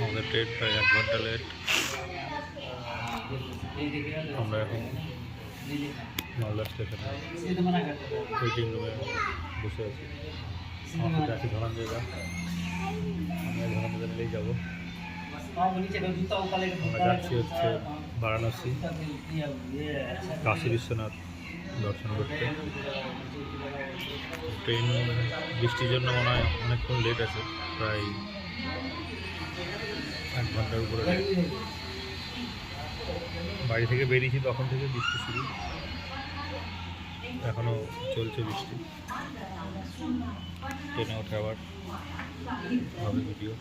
আমাদের ট্রেন প্রায় এক ঘণ্টা লেট আমরা এখন মালদা স্টেশনে ওয়েটিং রুমে বসে আছি। আমার আমরা যাব। আমরা যাচ্ছি হচ্ছে বারাণসী। কাশী বিশ্বনাথ। দর্শন করতে। ট্রেন, বৃষ্টির জন্য মনে হয় অনেকক্ষণ লেট আছে, প্রায় এক ঘণ্টার উপরে। বাড়ি থেকে বেরিয়েছি তখন থেকে বৃষ্টি শুরু। এখনও চলছে বৃষ্টি। ট্রেনে ওঠে আবার হবে ভিডিও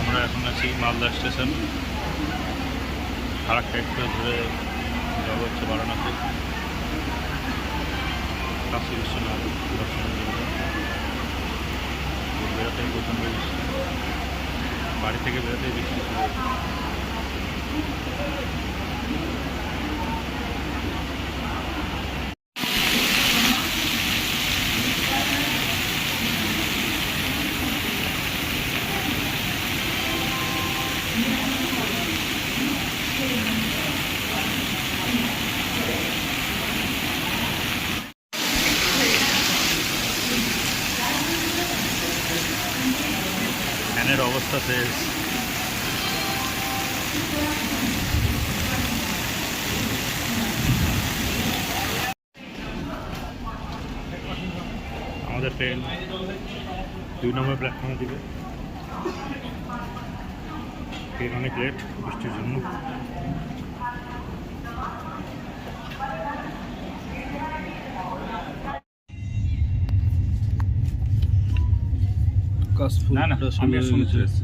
আমরা এখন আছি মালদা স্টেশন। ফারাক্কা এক্সপ্রেস ধরে যাওয়া হচ্ছে বারাণসী। কাশি বিশ্বনাথ বৃষ্টি বাড়ি থেকে বেরোতেই বৃষ্টি শুরু হয়েছে। ফ্যানের অবস্থা শেষ আমাদের ট্রেন দুই নম্বর প্ল্যাটফর্মে দিবে ট্রেন অনেক লেট বৃষ্টির জন্য না না আমি আর সমুদ্র এসেছি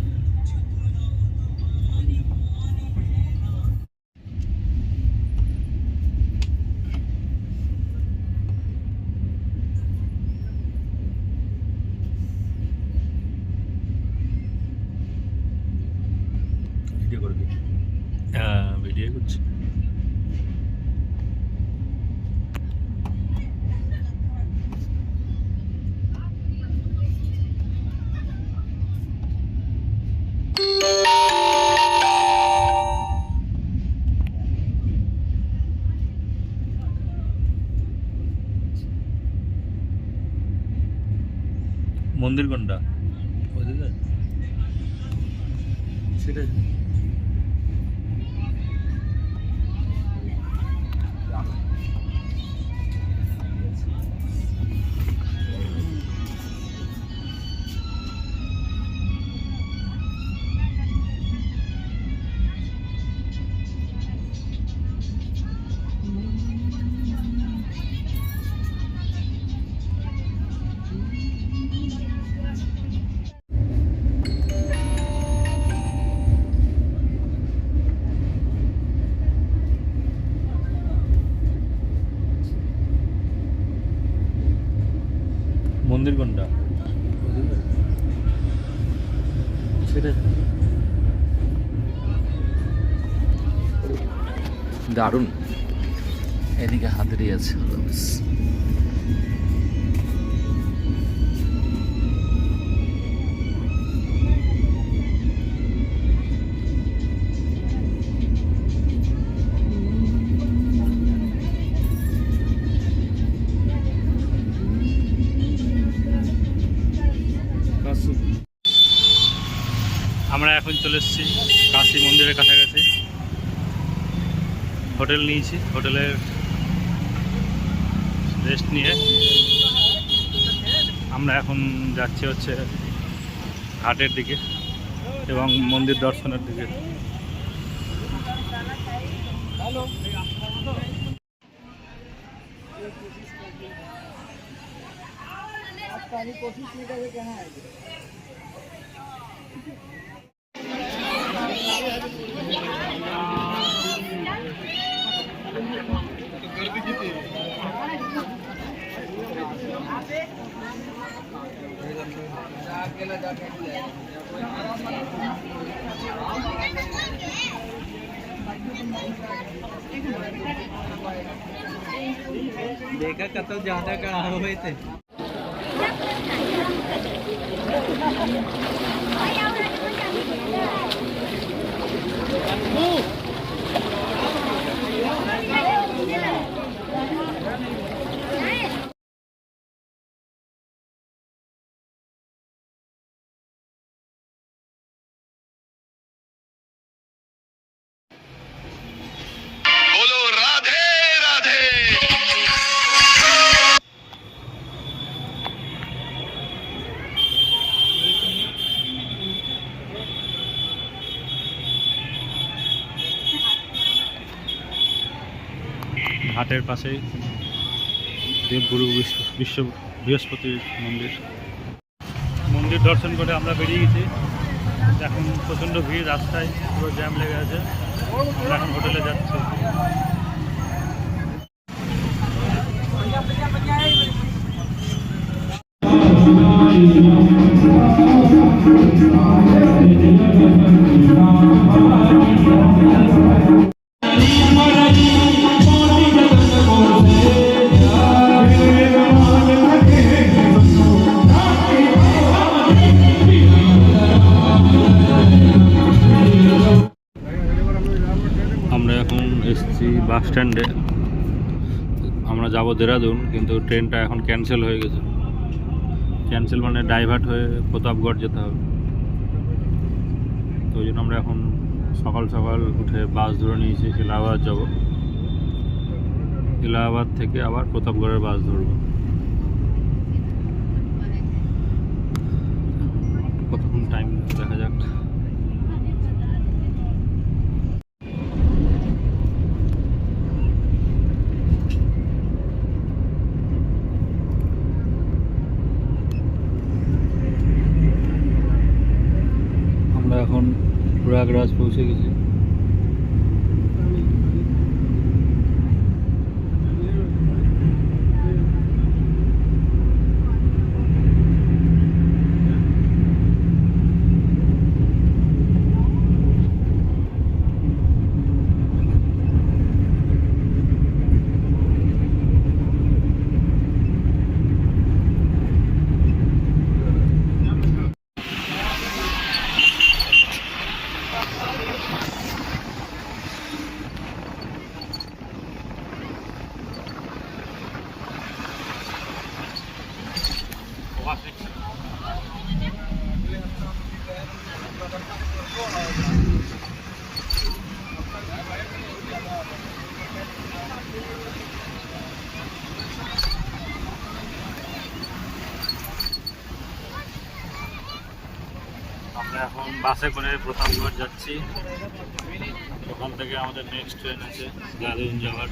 ভিডিও করবি হ্যাঁ ভিডিও করছি মন্দির কোনটা? সেটা মন্দির কোনটা? দারুণ দারুণ। এদিকে হাতেরই আছে। এখন চলে এসেছি কাশী মন্দিরের কাছাকাছি। হোটেল নিয়েছি, হোটেলের রেস্ট নিয়ে। আমরা এখন যাচ্ছি হচ্ছে ঘাটের দিকে এবং মন্দির দর্শনের দিকে। देखा कतो ज़्यादा कड़ा हो थे। बोलो ঘাটের পাশেই দেবগুরু বিশ্ব বৃহস্পতির মন্দির। মন্দির দর্শন করে আমরা বেরিয়ে গেছি। এখন প্রচণ্ড ভিড়, রাস্তায় পুরো জ্যাম লেগে আছে। এখন হোটেলে যাচ্ছি। বাস স্ট্যান্ডে। আমরা যাব দেরাদুন, কিন্তু ট্রেনটা এখন ক্যান্সেল হয়ে গেছে। ক্যান্সেল মানে ডাইভার্ট হয়ে প্রতাপগড় যেতে হবে। তো ওই জন্য আমরা এখন সকাল সকাল উঠে বাস ধরে নিয়েছি, এলাহাবাদ যাব। এলাহাবাদ থেকে আবার প্রতাপগড়ের বাস ধরবো কতক্ষণ টাইম দেখা যাক আমরা এখন প্রয়াগরাজ পৌঁছে গেছি আমরা এখন বাসে করে প্রতাপগড় যাচ্ছি। ওখান থেকে আমাদের নেক্সট ট্রেন আছে দারুণ যাওয়ার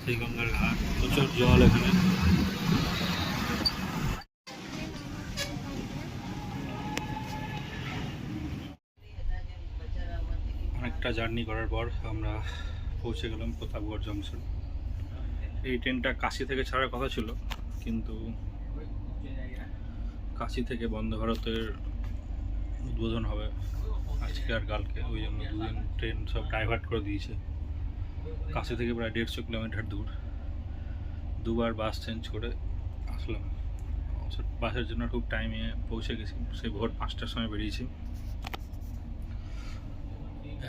শ্রীগঙ্গার ঘাট, প্রচুর জল এখানে। অনেকটা জার্নি করার পর আমরা পৌঁছে গেলাম প্রতাপগড় জংশন এই ট্রেনটা কাশি থেকে ছাড়ার কথা ছিল, কিন্তু কাশি থেকে বন্দে ভারতের উদ্বোধন হবে। আজকে আর কালকে, ওই জন্য দুদিন ট্রেন সব ডাইভার্ট করে দিয়েছে। কাশি থেকে প্রায় দেড়শো কিলোমিটার দূর। দুবার বাস চেঞ্জ করে আসলাম। বাসের জন্য খুব টাইমে পৌঁছে গেছি, সেই ভোর পাঁচটার সময় বেরিয়েছি।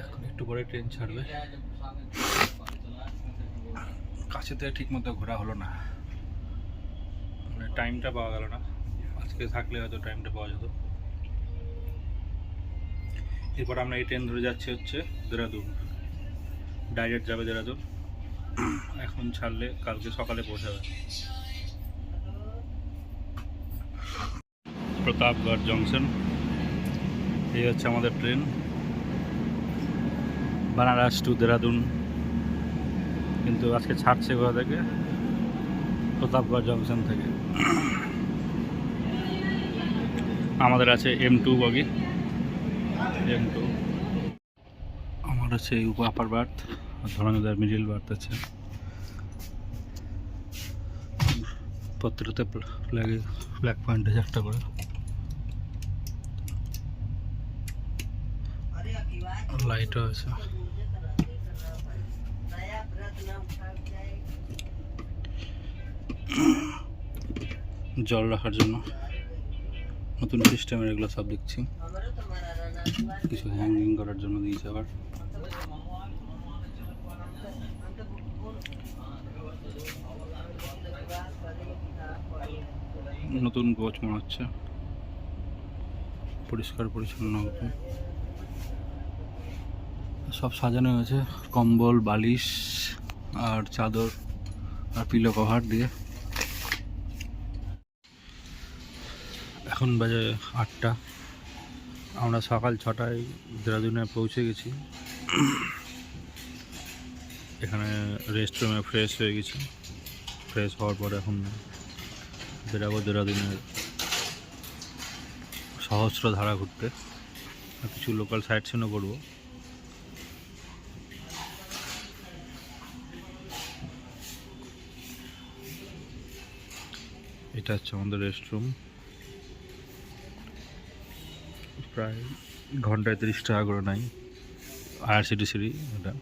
এখন একটু পরে ট্রেন ছাড়বে। কাছেতে ঠিক মতো ঘোরা হলো না। মানে টাইমটা পাওয়া গেল না। আজকে থাকলে হয়তো টাইমটা পাওয়া যেত। এরপর আমরা এই ট্রেন ধরে যাচ্ছি হচ্ছে দেরাদুন। ডাইরেক্ট যাবে দেরাদুন। এখন ছাড়লে কালকে সকালে পৌঁছাবে। প্রতাপগড় জংশন এই হচ্ছে আমাদের ট্রেন বানারস টু দেরাদুন কিন্তু আজকে ছাড়ছে কোথা থেকে? প্রতাপগড় জংশন থেকে। আমাদের আছে এম টু বগি। এম টু আমার আছে আপার বার্থ ধরনের মিডিল বার্থ আছে। পত্রতে ফ্ল্যাগে ফ্ল্যাগ পয়েন্ট আছে একটা করে। লাইটও আছে। জল রাখার জন্য। নতুন সিস্টেমের এগুলো সব দেখছি। কিছু হ্যাঙ্গিং করার জন্য দিয়েছে আবার। নতুন কোচ মনে হচ্ছে। পরিষ্কার, পরিচ্ছন্ন হবে সব সাজানো হয়েছে। কম্বল, বালিশ, আর চাদর, আর পিলো কভার দিয়ে। এখন বাজে আটটা। আমরা সকাল ছটায় দেরাদুনে পৌঁছে গেছি। এখানে রেস্ট রুমে ফ্রেশ হয়ে গেছি। ফ্রেশ হওয়ার পর এখন বেরাবো দেরাদুনের সহস্র ধারা ঘুরতে কিছু লোকাল সাইট সিনও করব। এটা হচ্ছে আমাদের রেস্টরুম প্রায় ঘন্টায় তিরিশ টাকা করে নাই আইআরসিটিসিরই এটা।